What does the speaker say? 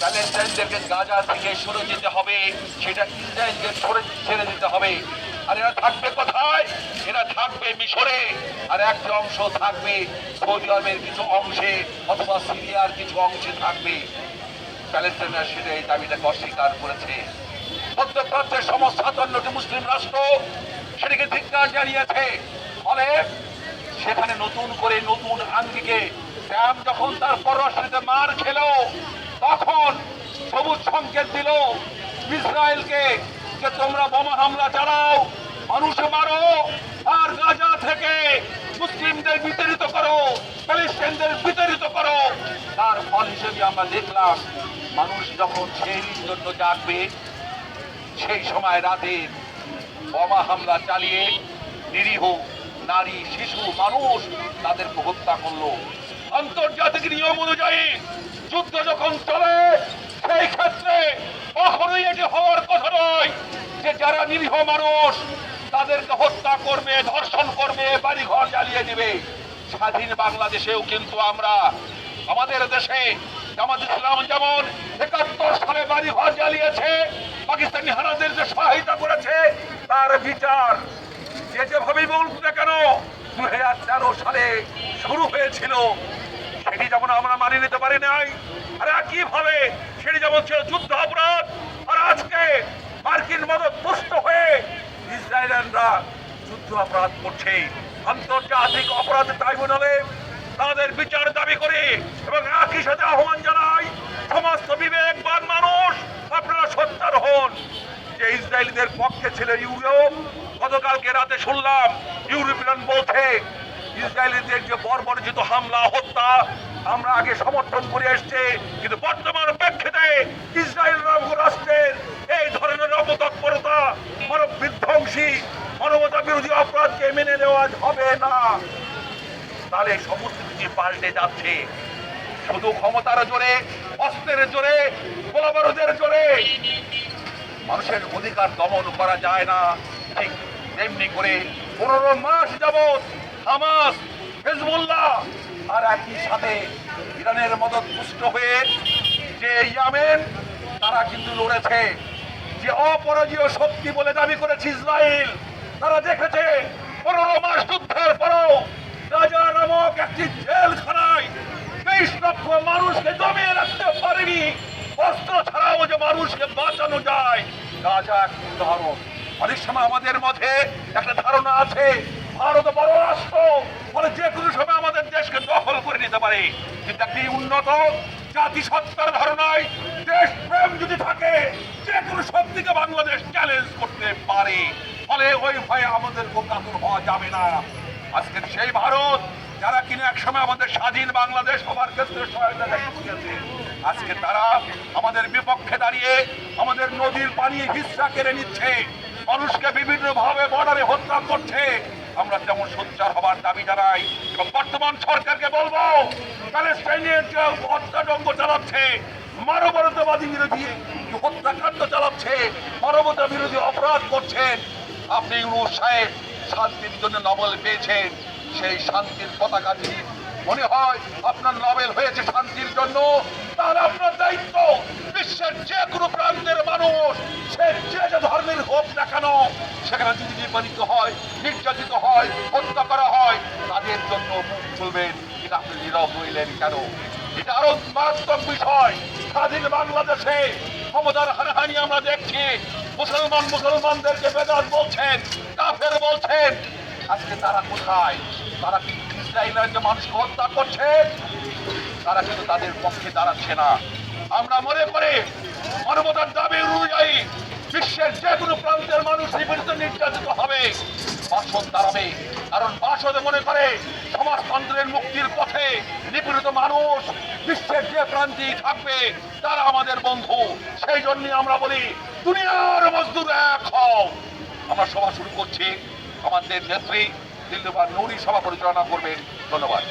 প্যালেস্টাইনদেরকে গাজা থেকে সরে যেতে হবে, সেটা ইসরায়েলকে সরে ছেড়ে দিতে হবে। আর এরা থাকবে কোথায়? এরা থাকবে মিশরে। আর একটা অংশ থাকবে সৌদি কিছু অংশে অথবা সিরিয়ার কিছু অংশে থাকবে। প্যালেস্টাইনরা সেটা এই দাবিটাকে অস্বীকার করেছে। মধ্যপ্রাচ্যের সমস্ত সাতান্নটি মুসলিম রাষ্ট্র সেটিকে ধিক্কার জানিয়েছে। ফলে সেখানে নতুন করে নতুন আঙ্গিকে ট্রাম্প যখন তার পররাষ্ট্রনীতিতে মার খেল তখন সবুজ সংকেত দিল, ইসরায়েলকে যে তোমরা বোমা হামলা চালাও, মানুষ মারো, আর গাজা থেকে মুসলিমদের বিতাড়িত করো প্যালেস্টাইনদের বিতাড়িত করো। তার ফল হিসেবে আমরা দেখলাম, মানুষ যখন সেই জন্য জাগবে, সেই সময় রাতে বোমা হামলা চালিয়ে নিরীহ নারী, শিশু, মানুষ তাদেরকে হত্যা করল। আন্তর্জাতিক নিয়ম অনুযায়ী যুদ্ধ যখন চলে, সেই ক্ষেত্রে কখনোই এটি হওয়ার কথা নয় যে যারা নিরীহ মানুষ, তাদেরকে হত্যা করবে, ধর্ষণ করবে, বাড়িঘর জ্বালিয়ে দিবে। স্বাধীন বাংলাদেশেও কিন্তু আমরা আমাদের দেশে জামাত ইসলাম যেমন একাত্তর সালে বাড়ি ঘর জ্বালিয়েছে, পাকিস্তানি হানাদেরকে সহায়তা করেছে, তার বিচার যে যেভাবেই বলুক না কেন দু হাজার তেরো সালে শুরু হয়েছিল। সেটি যেমন আমরা মানিয়ে নিতে পারি নাই, আর একইভাবে সেটি যেমন ছিল যুদ্ধ অপরাধ, আর আজকে মার্কিন মদত পুষ্ট হয়ে ইসরায়েলরা যুদ্ধ অপরাধ করছে। আন্তর্জাতিক অপরাধ ট্রাইব্যুনালে তাদের বিচার দাবি করে এবং একই সাথে আহ্বান জানাই, সমস্ত বিবেকবান মানুষ, আপনারা সত্যার হন। যে ইসরায়েলিদের পক্ষে ছিল ইউরোপ গতকালকে রাতে শুনলাম, ইউরোপিয়ান বলছে, ইসরায়েলিদের যে বর্বরচিত হামলা, হত্যা আমরা আগে সমর্থন করে এসছে, কিন্তু বর্তমান প্রেক্ষিতে ইসরায়েল রাষ্ট্রের এই ধরনের অপতৎপরতা মানব বিধ্বংসী, মানবতা বিরোধী অপরাধকে মেনে নেওয়া হবে না। তাহলে সমস্ত কিছু পাল্টে যাচ্ছে। শুধু ক্ষমতার জোরে, অস্ত্রের জোরে, গোলাবারুদের জোরে। মানুষের অধিকার দমন করা যায় না। ঠিক তেমনি করে পনেরো মাস যাবৎ হামাস, হেজবুল্লাহ আর একই সাথে ইরানের মদত পুষ্ট হয়ে যে ইয়ামেন, তারা কিন্তু লড়েছে। যে অপরাজীয় শক্তি বলে দাবি করেছে ইসরায়েল, তারা দেখেছে পনেরো মাস যুদ্ধের পরও রাজা নামক একটি জেলখানায় তেইশ লক্ষ মানুষকে জমিয়ে রাখতে পারেনি। অস্ত্র ছাড়াও যে মানুষকে বাঁচানো যায় রাজা এক উদাহরণ। অনেক সময় আমাদের মধ্যে একটা ধারণা আছে, ভারত বড় রাষ্ট্র, ফলে যে কোনো সময় আমাদের দখল পারে কিন্তু একটি উন্নত জাতিসত্তার ধারণায় দেশ প্রেম যদি থাকে, যে কোনো শক্তিকে বাংলাদেশ চ্যালেঞ্জ করতে পারে। ফলে ওই ভয়ে আমাদের কাতর হওয়া যাবে না। আজকের সেই ভারত, যারা কিনা একসময় আমাদের স্বাধীন বাংলাদেশ হবার ক্ষেত্রে সহায়তা করেছে আজকে তারা আমাদের বিপক্ষে দাঁড়িয়ে আমাদের নদীর পানি হিস্সা কেড়ে নিচ্ছে, মানুষকে বিভিন্ন ভাবে বর্ডারে হত্যা করছে। আমরা তেমন সোচ্চার হবার দাবি জানাই এবং বর্তমান সরকারকে বলব প্যালেস্টাইনের যে হত্যাযজ্ঞ চালাচ্ছে, মানবতাবাদী বিরোধী হত্যাকাণ্ড চালাচ্ছে, মানবতা বিরোধী অপরাধ করছেন আপনি ইউনুস সাহেব শান্তির জন্য নোবেল পেয়েছেন, সেই শান্তির পতাকাটি মনে হয় আপনার নোবেল হয়েছে শান্তির জন্য তাহলে আপনার দায়িত্ব। বিশ্বের যে কোনো প্রান্তের মানুষ, সে যে যে ধর্মের হোক না কেন, সেখানে যদি নির্বাচিত হয়, নির্যাতিত হয়, হত্যা করা হয়, তাদের জন্য মুখ হইলেন এটা আরও স্বাধীন বাংলাদেশে আমরা দেখছি মুসলমান বলছেন বলছেন তারা কোথায় যে হত্যা কিন্তু তাদের পক্ষে দাঁড়াচ্ছে না আমরা মনে করে মানবতার দাবি অনুযায়ী বিশ্বের যে কোনো প্রান্তের মানুষ নির্যাতিত হবে বাসদ দাঁড়াবে কারণ বাসদে মনে করে, সমাজতন্ত্রের মুক্তির পথে নিপীড়িত মানুষ বিশ্বের যে প্রান্তেই থাকবে, তারা আমাদের বন্ধু। সেই জন্য আমরা বলি, দুনিয়ার মজদুর এক হও। আমরা সভা শুরু করছি। আমাদের নেত্রী দিল্লুবার নৌরি সভা পরিচালনা করবেন। ধন্যবাদ।